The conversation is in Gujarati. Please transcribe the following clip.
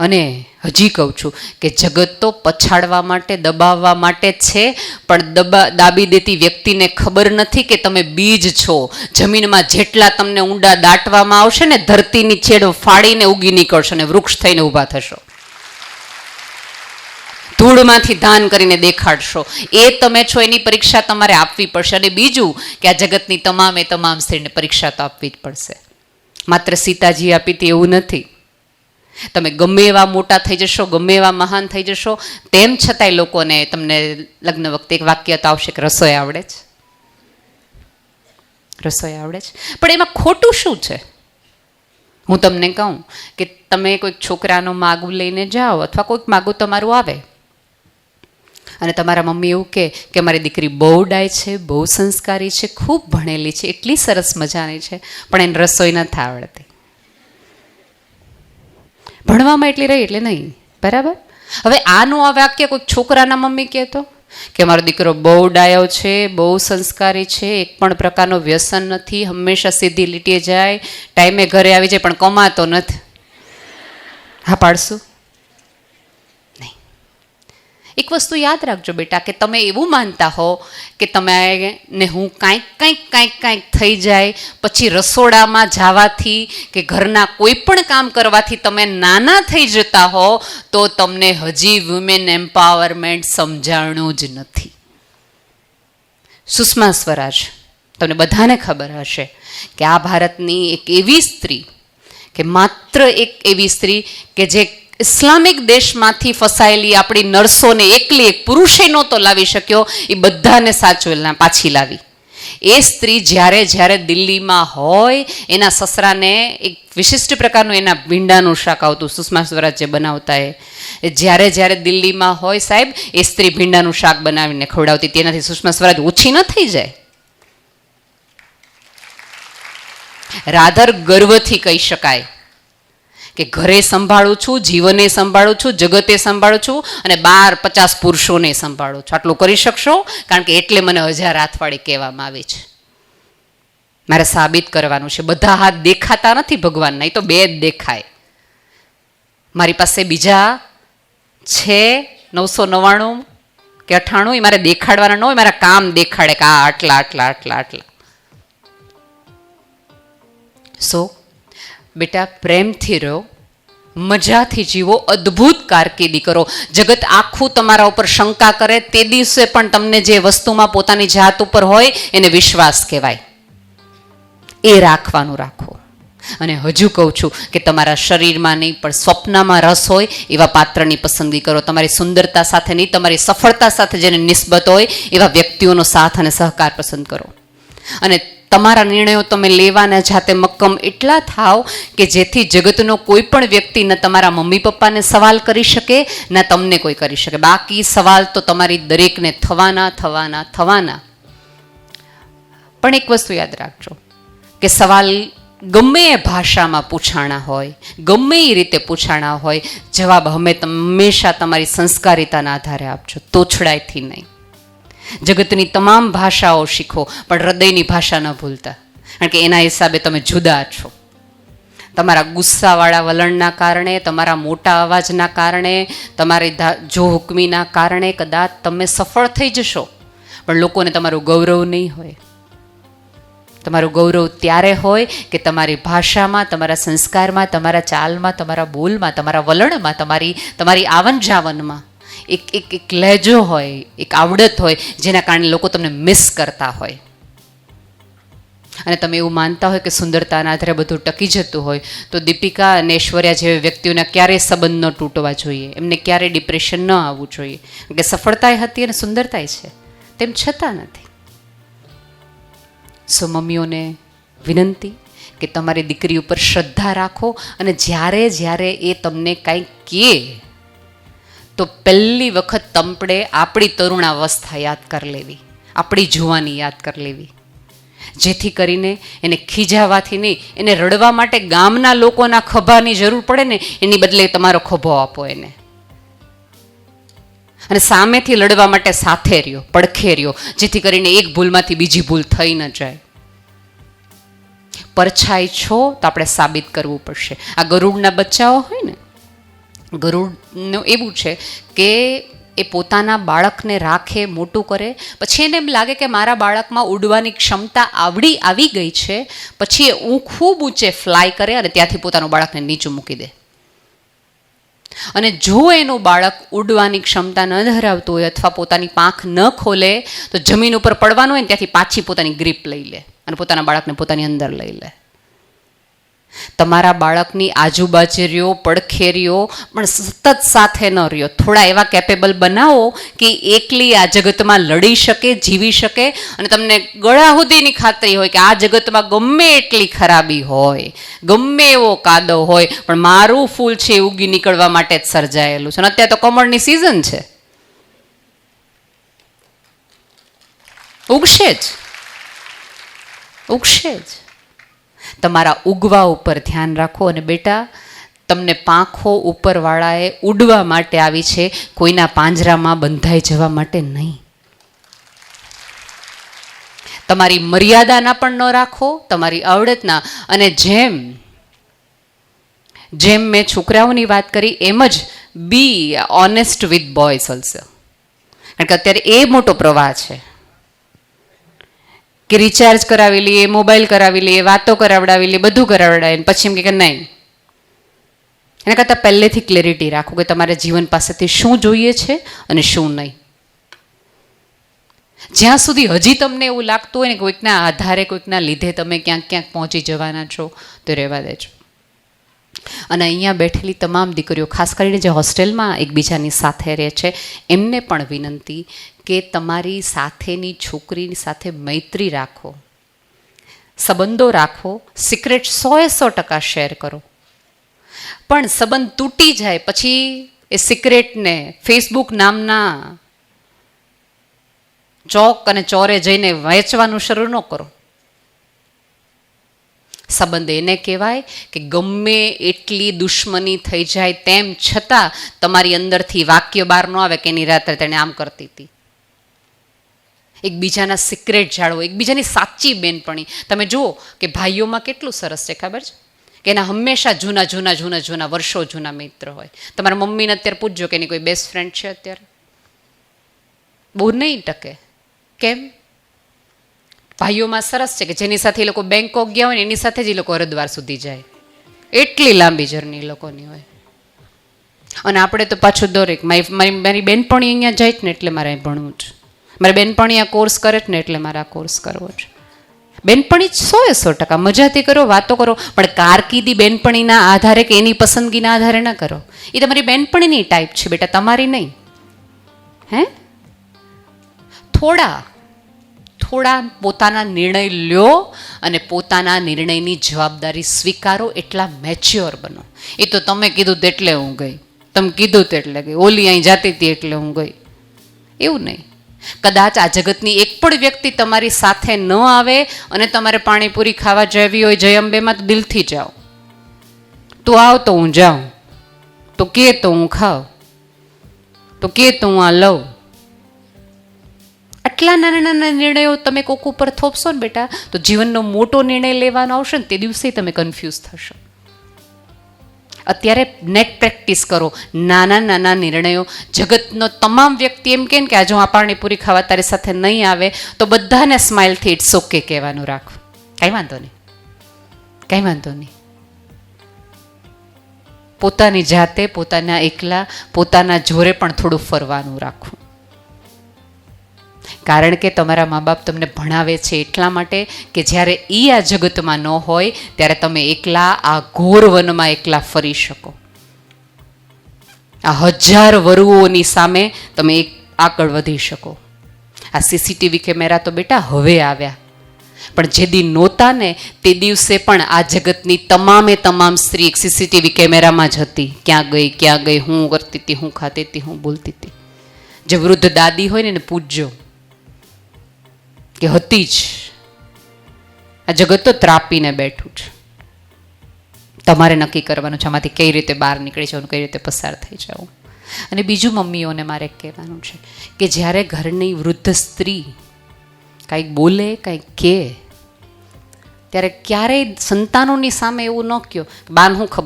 અને હજી કહું છું કે જગત તો પછાડવા માટે, દબાવવા માટે છે, પણ દબા, દાબી દેતી વ્યક્તિને ખબર નથી કે તમે બીજ છો. જમીનમાં જેટલા તમને ઊંડા દાટવામાં આવશે ને, ધરતીની છેડ ફાડીને ઉગી નીકળશો ને, વૃક્ષ થઈને ઊભા થશો. ધૂળમાંથી દાન કરીને દેખાડશો. એ તમે છો, એની પરીક્ષા તમારે આપવી પડશે. અને બીજું કે આ જગતની તમામે તમામ સ્ત્રીને પરીક્ષા તો આપવી જ પડશે. માત્ર સીતાજી આપી હતી એવું નથી. તમે ગમે એવા મોટા થઈ જશો, ગમે એવા મહાન થઈ જશો, તેમ છતાંય લોકોને તમને લગ્ન વખતે એક વાક્ય તો આવશે કે રસોઈ આવડે છે રસોઈ આવડે છે પણ એમાં ખોટું શું છે? હું તમને કહું કે તમે કોઈક છોકરાનો માગું લઈને જાઓ અથવા કોઈક માગું તમારું આવે. અને તમારા મમ્મી એવું કહે કે મારી દીકરી બહુ ડાય છે, બહુ સંસ્કારી છે, ખૂબ ભણેલી છે, એટલી સરસ મજાની છે, પણ એને રસોઈ નથી આવડતી. ભણવામાં એટલી રહી એટલે નહીં. બરાબર? હવે આનું આ વાક્ય કોઈક છોકરાના મમ્મી કહેતો કે મારો દીકરો બહુ ડાયો છે, બહુ સંસ્કારી છે, એક પણ પ્રકારનો વ્યસન નથી, હંમેશા સીધી લીટીએ જાય, ટાઈમે ઘરે આવી જાય, પણ કમાતો નથી. હા, પાડશું? એક વસ્તુ યાદ રાખજો બેટા કે તમે એવું માનતા હો કે તમે ને હું કાંઈક કાંઈક કાંઈક કાંઈક થઈ જાય, પછી રસોડામાં જવાથી કે ઘરના કોઈ પણ કામ કરવાથી તમે નાના થઈ જતા હો, તો તમને હજી વુમેન એમ્પાવરમેન્ટ સમજાણું જ નથી. સુષ્મા સ્વરાજ, તમને બધાને ખબર હશે કે આ ભારતની એક એવી સ્ત્રી, કે માત્ર એક એવી સ્ત્રી કે જે ઇસ્લામિક દેશમાંથી ફસાયેલી આપણી નર્સોને એકલી એક પુરુષે નહોતો લાવી શક્યો, એ બધાને સાચવેલા પાછી લાવી. એ સ્ત્રી જ્યારે જ્યારે દિલ્હીમાં હોય, એના સસરાને એક વિશિષ્ટ પ્રકારનું એના ભીંડાનું શાક આવતું, સુષ્મા સ્વરાજ જે બનાવતા એ જ્યારે જ્યારે દિલ્હીમાં હોય સાહેબ, એ સ્ત્રી ભીંડાનું શાક બનાવીને ખવડાવતી, તેનાથી સુષ્મા સ્વરાજ ઓછી ન થઈ જાય. રાધર ગર્વથી કહી શકાય. કે ઘરે સંભાળું છું, જીવને સંભાળું છું, જગતે સંભાળું છું અને બાર પચાસ પુરુષોને સંભાળું છું. આટલું કરી શકશો? કારણ કે એટલે મને હજાર હાથવાળી કહેવામાં આવે છે. મારે સાબિત કરવાનું છે. બધા હાથ દેખાતા નથી ભગવાનના, એ તો બે જ દેખાય. મારી પાસે બીજા છે નવસો નવ્વાણું કે અઠ્ઠાણું એ મારે દેખાડવાના ન હોય, મારા કામ દેખાડે કે આ આટલા આટલા આટલા આટલા. સો બેટા, પ્રેમથી રહો. મજાથી જીવો અદ્ભુત કારકિર્દી કરો. જગત આખું તમારા ઉપર શંકા કરે, તે દિવસે પણ તમને જે વસ્તુમાં પોતાની જાત ઉપર હોય એને વિશ્વાસ કહેવાય. એ રાખવાનું રાખો. અને હજુ કહું છું કે તમારા શરીરમાં નહીં, પણ સ્વપ્નમાં રસ હોય એવા પાત્રની પસંદગી કરો. તમારી સુંદરતા સાથે નહીં, તમારી સફળતા સાથે જેને નિસ્બત હોય એવા વ્યક્તિઓનો સાથ અને સહકાર પસંદ કરો. અને તમારા નિર્ણયો તમે લેવાના જાતે મક્કમ એટલા થાવ કે જેથી જગતનો કોઈ પણ વ્યક્તિ ન તમારા મમ્મી પપ્પાને સવાલ કરી શકે, ના તમને કોઈ કરી શકે. બાકી સવાલ તો તમારી દરેકને થવાના થવાના થવાના. પણ એક વસ્તુ યાદ રાખજો કે સવાલ ગમે એ ભાષામાં પૂછાણા હોય, ગમે એ રીતે પૂછાણા હોય, જવાબ હમે હંમેશા તમારી સંસ્કારિતાના આધારે આપજો, તોછડાયથી નહીં. જગતની તમામ ભાષાઓ શીખો, પણ હૃદયની ભાષા ન ભૂલતા. કારણ કે એના હિસાબે તમે જુદા છો. તમારા ગુસ્સાવાળા વલણના કારણે, તમારા મોટા અવાજના કારણે, તમારી જો હુકમીના કારણે કદાચ તમે સફળ થઈ જશો. પણ લોકોને તમારું ગૌરવ નહીં હોય. તમારું ગૌરવ ત્યારે હોય કે તમારી ભાષામાં, તમારા સંસ્કારમાં, તમારા ચાલમાં, તમારા બોલમાં, તમારા વલણમાં, તમારી તમારી આવન જાવનમાં. એક એક એક લહેજો હોય, એક આવડત હોય, જેના કારણે લોકો તમને મિસ કરતા હોય. અને તમે એવું માનતા હોય કે સુંદરતાના આધારે બધું ટકી જતું હોય, તો દીપિકા અને ઐશ્વર્યા જેવી વ્યક્તિઓના ક્યારેય સંબંધ ન તૂટવા જોઈએ. એમને ક્યારેય ડિપ્રેશન ન આવવું જોઈએ. કે સફળતાએ હતી અને સુંદરતાય છે. તેમ છતાં નથી. સો મમ્મીઓને વિનંતી કે તમારી દીકરી ઉપર શ્રદ્ધા રાખો અને જ્યારે જ્યારે એ તમને કાંઈ કહે તો પહેલી વખત તંપડે આપણી તરુણાવસ્થા યાદ કરી લેવી. આપણી જુવાની યાદ કરી લેવી. જેથી કરીને એને ખીજાવાથી નહીં, એને રડવા માટે ગામના લોકોના ખભાની જરૂર પડે ને, એની બદલે તમારો ખભો આપો એને. અને સામેથી લડવા માટે સાથે રહ્યો, પડખે રહ્યો, જેથી કરીને એક ભૂલમાંથી બીજી ભૂલ થઈ ન જાય. પરછાઈ છો તો આપણે સાબિત કરવું પડશે. આ ગરુડના બચ્ચાઓ હોય ને ગરુડનું એવું છે કે એ પોતાના બાળકને રાખે, મોટું કરે. પછી એને એમ લાગે કે મારા બાળકમાં ઉડવાની ક્ષમતા આવડી, આવી ગઈ છે. પછી એ હું ખૂબ ઊંચે ફ્લાય કરે અને ત્યાંથી પોતાનું બાળકને નીચું મૂકી દે. અને જો એનું બાળક ઉડવાની ક્ષમતા ન ધરાવતું હોય અથવા પોતાની પાંખ ન ખોલે, તો જમીન ઉપર પડવાનું હોય ને ત્યાંથી પાછી પોતાની ગ્રીપ લઈ લે અને પોતાના બાળકને પોતાની અંદર લઈ લે. તમારા બાળકની આજુબાજુ રહ્યો પડખેરીઓ પણ સતત સાથે ન રહ્યો. થોડા એવા કેપેબલ બનાવો કે એકલી આ જગતમાં લડી શકે, જીવી શકે અને તમને ગળા સુધીની ખાતરી હોય કે આ જગતમાં ગમે એટલી ખરાબી હોય, ગમે એવો કાદવ હોય, પણ મારું ફૂલ છે એ ઉગી નીકળવા માટે જ સર્જાયેલું છે. અને અત્યારે તો કમળની સિઝન છે. ઉગશે જ. ઉગશે જ. તમારા ઉગવા ઉપર ધ્યાન રાખો અને બેટા, તમને પાંખો ઉપરવાળાએ ઉડવા માટે આવી છે, કોઈના પાંજરામાં બંધાઈ જવા માટે નહીં. તમારી મર્યાદાના પણ ન રાખો, તમારી આવડતના. અને જેમ જેમ મેં છોકરાઓની વાત કરી, એમ જ be honest with boys also કારણ કે અત્યારે એ મોટો પ્રવાહ છે. કે રિચાર્જ કરાવી લઈએ મોબાઈલ કરાવી લઈએ, વાતો કરાવડાવી લઈએ, બધું કરાવડાવીએ પછી એમ કે નહીં. એના કરતાં પહેલેથી ક્લેરિટી રાખો કે તમારે જીવન પાસેથી શું જોઈએ છે અને શું નહીં. જ્યાં સુધી હજી તમને એવું લાગતું હોય ને કોઈકના આધારે, કોઈકના લીધે તમે ક્યાંક ક્યાંક પહોંચી જવાના છો, તો રહેવા દેજો. અને અહીંયા બેઠેલી તમામ દીકરીઓ, ખાસ કરીને જે હોસ્ટેલમાં એકબીજાની સાથે રહે છે, એમને પણ વિનંતી કે તમારી સાથેની છોકરીની સાથે મૈત્રી રાખો, સંબંધો રાખો સિક્રેટ સોએ સો ટકા શેર કરો. પણ સંબંધ તૂટી જાય પછી એ સિક્રેટને ફેસબુક નામના ચોક અને ચોરે જઈને વહેંચવાનું શરૂ ન કરો. સંબંધ એને કહેવાય કે ગમે એટલી દુશ્મની થઈ જાય તેમ છતાં તમારી અંદરથી વાક્ય બહાર ન આવે કે એની રાત્રે તેણે આમ કરતી હતી. એકબીજાના સિક્રેટ જાળવો, એકબીજાની સાચી બેનપણી. તમે જુઓ કે ભાઈઓમાં કેટલું સરસ છે, ખબર છે? કે એના હંમેશા જૂના જૂના જૂના જૂના વર્ષો જૂના મિત્ર હોય. તમારા મમ્મીને અત્યારે પૂછજો કે એની કોઈ બેસ્ટ ફ્રેન્ડ છે અત્યારે? બહુ નહીં ટકે. કેમ? ભાઈઓમાં સરસ છે કે જેની સાથે એ લોકો બેંકોક ગયા હોય ને એની સાથે જ એ લોકો હરિદ્વાર સુધી જાય. એટલી લાંબી જર્ની એ લોકોની હોય. અને આપણે તો પાછું દોરેક મારી મારી બેનપણી અહીંયા જાય જ ને એટલે મારે ભણવું છે મારી બેનપણી આ કોર્સ કરે જ ને એટલે મારે આ કોર્સ કરવો છે. બેનપણી સો એ સો ટકા. મજાથી કરો, વાતો કરો, પણ કારકિર્દી બેનપણીના આધારે કે એની પસંદગીના આધારે ન કરો. એ તમારી બેનપણીની ટાઈપ છે બેટા, તમારી નહીં. હે? થોડા થોડા પોતાના નિર્ણય લ્યો અને પોતાના નિર્ણયની જવાબદારી સ્વીકારો, એટલા મેચ્યોર બનો. એ તો તમે કીધું તેટલે હું ગઈ. તમે કીધું તેટલે ગઈ. ઓલી અહીં જાતી હતી એટલે હું ગઈ. એવું નહીં. કદાચ આ જગતની એક પણ વ્યક્તિ તમારી સાથે ન આવે અને તમારે પાણીપુરી ખાવા જવી હોય જય અંબેમાં તો દિલથી જાઓ. તું આવ તો હું જાઉં. તો કે તો હું ખાઉં. તો કે તો હું આ લઉં. આટલા નાના નાના નિર્ણયો તમે કોક ઉપર થોપશો ને બેટા, તો જીવનનો મોટો નિર્ણય લેવાનો આવશે ને તે દિવસે તમે કન્ફ્યુઝ થશો. અત્યારે નેટ પ્રેક્ટિસ કરો. નાના નાના નિર્ણયો. જગતનો તમામ વ્યક્તિ એમ કહે કે આજે હું આ પાણીપુરી ખાવા તારી સાથે નહીં આવે, તો બધાને સ્માઇલથી ઇટ્સ ઓકે કહેવાનું રાખો. કાંઈ વાંધો નહીં. કાંઈ વાંધો નહીં. પોતાની જાતે પોતાના એકલા, પોતાના જોરે પણ થોડું ફરવાનું રાખવું કારણ કે તમારા મા બાપ તમને ભણાવે છે એટલા માટે કે જ્યારે એ આ જગતમાં ન હોય, ત્યારે તમે એકલા આ ઘોર વનમાં એકલા ફરી શકો. આ હજાર વરુઓની સામે તમે એક આગળ વધી શકો. આ સીસીટીવી કેમેરા તો બેટા હવે આવ્યા. પણ જે દી નહોતા ને, તે દિવસે પણ આ જગતની તમામે તમામ સ્ત્રી એક સીસીટીવી કેમેરામાં જ હતી. ક્યાં ગઈ ક્યાં ગઈ, હું કરતી હતી, હું ખાતી હતી, હું બોલતી હતી. જે વૃદ્ધ દાદી હોય ને પૂછજો કે હતી જ. આ જગત તો ત્રાપીને બેઠું છે. તમારે નક્કી કરવાનું છે આમાંથી કઈ રીતે બહાર નીકળી જવાનું કઈ રીતે પસાર થઈ જવું. અને બીજું મમ્મીઓને મારે કહેવાનું છે કે જ્યારે ઘરની વૃદ્ધ સ્ત્રી કાંઈક બોલે, કાંઈક કહે, ત્યારે ક્યારેય સંતાનોની સામે એવું ન કહો બાન હું ખબર